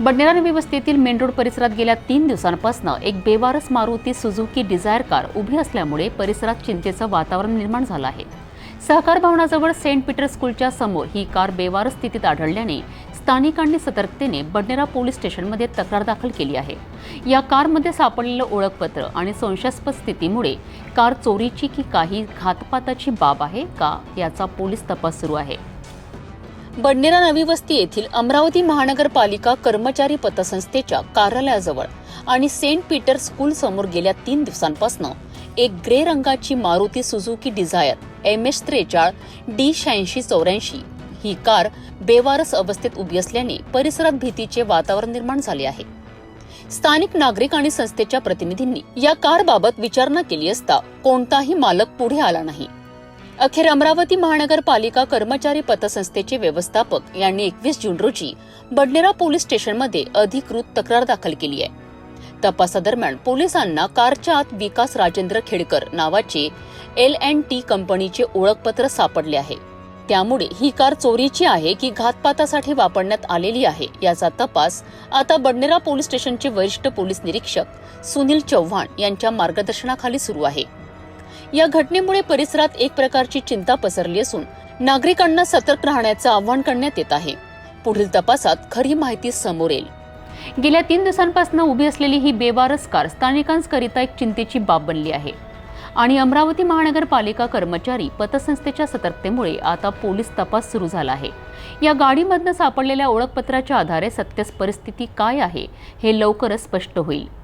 बडनेरा नवी वस्तीतील main road परिसरात गेल्या तीन दिवसांपासून एक बेवारस मारुती सुझुकी डिझायर कार उभी असल्यामुळे परिसरात चिंतेचं वातावरण निर्माण झालं आहे. सहकार भवनाजवळ सेंट पीटर स्कूलच्या समोर ही कार बेवारस स्थितीत आढळल्याने स्थानिकांनी सतर्कतेने बडनेरा पोलीस स्टेशनमध्ये तक्रार दाखल केली आहे. या कारमध्ये सापडलेलं ओळखपत्र आणि संशयास्पद स्थितीमुळे कार चोरीची की काही घातपाताची बाब आहे का याचा पोलीस तपास सुरू आहे. बडनेरा नवी वस्ती येथील अमरावती महानगरपालिका कर्मचारी पतसंस्थेच्या कार्यालयाजवळ आणि सेंट पीटर स्कूल समोर गेल्या तीन दिवसांपासून एक ग्रे रंगाची Maruti Suzuki Dzire M H त्रेचाळ D शहाऐंशी चौऱ्याऐंशी ही कार बेवारस अवस्थेत उभी असल्याने परिसरात भीतीचे वातावरण निर्माण झाले आहे. स्थानिक नागरिक आणि संस्थेच्या प्रतिनिधींनी या कारबाबत विचारणा केली असता कोणताही मालक पुढे आला नाही. अखेर अमरावती महानगरपालिका कर्मचारी पतसंस्थेचे व्यवस्थापक यांनी एकवीस जून रोजी बडनेरा पोलीस स्टेशनमध्ये अधिकृत तक्रार दाखल केली आहे. तपासादरम्यान पोलिसांना कारच्या आत विकास राजेंद्र खेडकर नावाचे एल अँड टी कंपनीचे ओळखपत्र सापडले आहे. त्यामुळे ही कार चोरीची आहे की घातपातासाठी वापरण्यात आलेली आहे याचा तपास आता बडनेरा पोलीस स्टेशनचे वरिष्ठ पोलीस निरीक्षक सुनील चव्हाण यांच्या मार्गदर्शनाखाली सुरू आहे. या घटनेमुळे परिसरात एक प्रकारची चिंता पसरली असून नागरिकांना सतर्क राहण्याचं आवाहन करण्यात येत आहे. पुढील तपासात खरी माहिती समोर येईल. गेल्या तीन दिवसांपासून उभी असलेली ही बेवारस कार स्थानिकांकरिता एक चिंतेची बाब बनली आहे. आणि अमरावती महानगरपालिका कर्मचारी पतसंस्थेच्या सतर्कतेमुळे आता पोलीस तपास सुरू झाला आहे. या गाडीमधनं सापडलेल्या ओळखपत्राच्या आधारे सत्य परिस्थिती काय आहे हे लवकरच स्पष्ट होईल.